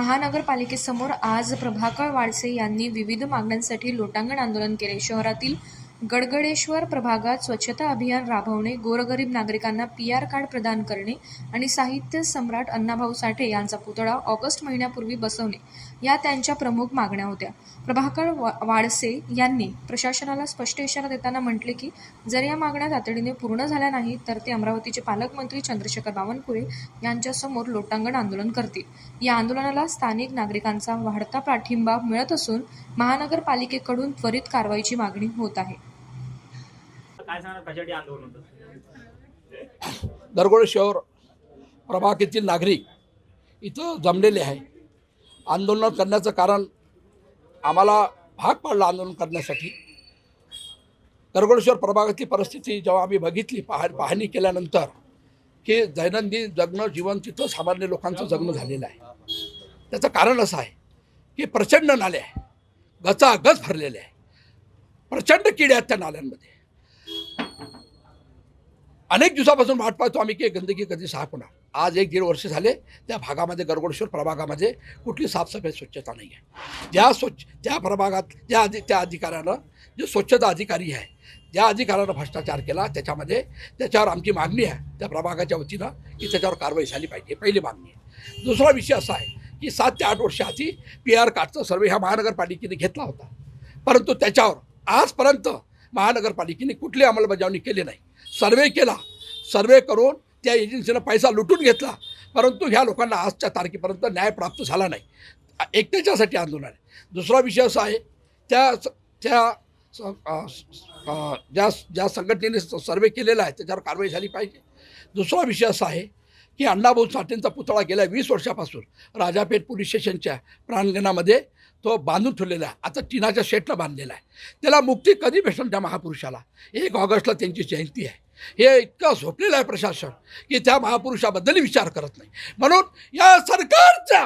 महानगरपालिकेसमोर आज प्रभाकर वाडसे यांनी विविध मागण्यांसाठी लोटांगण आंदोलन केले. शहरातील गडगडेश्वर प्रभागात स्वच्छता अभियान राबवणे गोरगरीब नागरिकांना पी आर कार्ड प्रदान करणे आणि साहित्य सम्राट अण्णाभाऊ साठे यांचा पुतळा ऑगस्ट महिन्यापूर्वी बसवणे या त्यांच्या प्रमुख मागण्या होत्या. प्रभाकर वा वाडसे यांनी प्रशासनाला स्पष्ट इशारा देताना म्हटले की जर या मागण्या तातडीने पूर्ण झाल्या नाही तर ते अमरावतीचे पालकमंत्री चंद्रशेखर बावनकुळे यांच्यासमोर लोटांगण आंदोलन करतील. या आंदोलनाला स्थानिक नागरिकांचा वाढता पाठिंबा मिळत असून महानगरपालिकेकडून त्वरित कारवाईची मागणी होत आहे. काय सांगणार? कशासाठी आंदोलन होतं? शहर प्रभागातील नागरिक इथं जमलेले आहे. आंदोलन करण्याचं कारण आम्हाला भाग पाडला आंदोलन करण्यासाठी. दरगोडेश्वर प्रभागाची परिस्थिती जेव्हा आम्ही बघितली पाह पाहणी केल्यानंतर की दैनंदिन जगणं जीवन तिथं सामान्य लोकांचं जगणं झालेलं आहे. त्याचं कारण असं आहे की प्रचंड नाले आहे गचागच भरलेले आहे प्रचंड किडे आहेत त्या नाल्यांमध्ये. अनेक दिवसापासून वाट पाहतो आम्ही की गंदगी कधी साफ होणार. आज एक दीड वर्ष झाले त्या भागामध्ये गरगोडेश्वर प्रभागामध्ये कुठली साफसफाई स्वच्छता नाही आहे ज्या स्वच्छ ज्या प्रभागात ज्या अधि त्या अधिकाऱ्यानं जे स्वच्छता अधिकारी आहे ज्या अधिकाऱ्यानं भ्रष्टाचार केला त्याच्यामध्ये त्याच्यावर आमची मागणी आहे त्या प्रभागाच्या वतीनं की त्याच्यावर कारवाई झाली पाहिजे पहिली मागणी आहे. दुसरा विषय असा आहे की सात ते आठ वर्ष आधी पी आर कार्डचा सर्वे ह्या महानगरपालिकेने घेतला होता. परंतु त्याच्यावर आजपर्यंत महानगरपालिकेने कुठली अंमलबजावणी केली नाही. सर्वे केला. सर्वे करून त्या एजन्सीनं पैसा लुटून घेतला. परंतु ह्या लोकांना आजच्या तारखेपर्यंत न्याय प्राप्त झाला नाही. एक त्याच्यासाठी आंदोलन आहे. दुसरा विषय असा आहे त्या स- त्या स- ज्या ज्या संघटनेने सर्वे केलेला आहे त्याच्यावर कारवाई झाली पाहिजे. दुसरा विषय असा आहे की अण्णाभाऊ साठेंचा पुतळा गेल्या वीस वर्षापासून राजापेठ पोलीस स्टेशनच्या प्रांगणामध्ये तो बांधून ठेवलेला आहे. आता टिनाच्या शेटला बांधलेला आहे. त्याला मुक्ती कधी भेटेल त्या महापुरुषाला? एक ऑगस्टला त्यांची जयंती आहे. हे इतकं झोपलेलं आहे प्रशासन की त्या महापुरुषाबद्दल विचार करत नाही. म्हणून या सरकारचा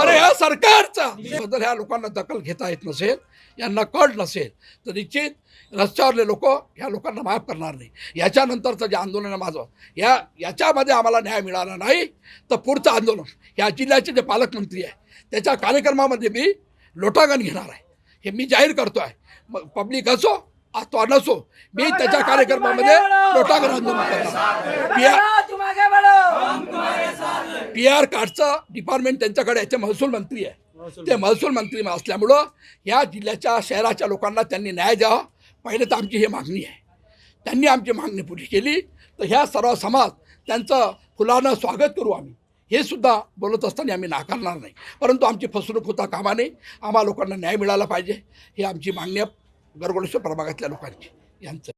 अरे या सरकारचा बद्दल ह्या लोकांना दखल घेता येत नसेल यांना कळ नसेल तर निश्चित रस्त्यावरले लोक ह्या लोकांना माफ करणार नाही. याच्यानंतरचं जे आंदोलन आहे माझं या याच्यामध्ये आम्हाला न्याय मिळाला नाही तर पुढचं आंदोलन या जिल्ह्याचे जे पालकमंत्री आहे त्याच्या कार्यक्रमामध्ये मी लोटांगण घेणार आहे. हे मी जाहीर करतो आहे पब्लिक असो अथवा नसो. मी त्याच्या कार्यक्रमामध्ये लोटांगण आंदोलन करणार पी आर पी आर कार्डचं डिपार्टमेंट त्यांच्याकडे याचे महसूल मंत्री आहे. ते महसूल मंत्री असल्यामुळं या जिल्ह्याच्या शहराच्या लोकांना त्यांनी न्याय द्यावा. पहिले तर आमची ही मागणी आहे. त्यांनी आमची मागणी पुढे केली. तर ह्या सर्व समाज त्यांचं फुलानं स्वागत करू आम्ही. हे सुद्धा बोलत असताना आम्ही नाकारणार नाही. परंतु आमची फसवणूक होता कामा नये. आम्हा लोकांना न्याय मिळाला पाहिजे. ही आमची मागणी आहे. गरगोडेश्वर प्रभागातल्या लोकांची यांचं.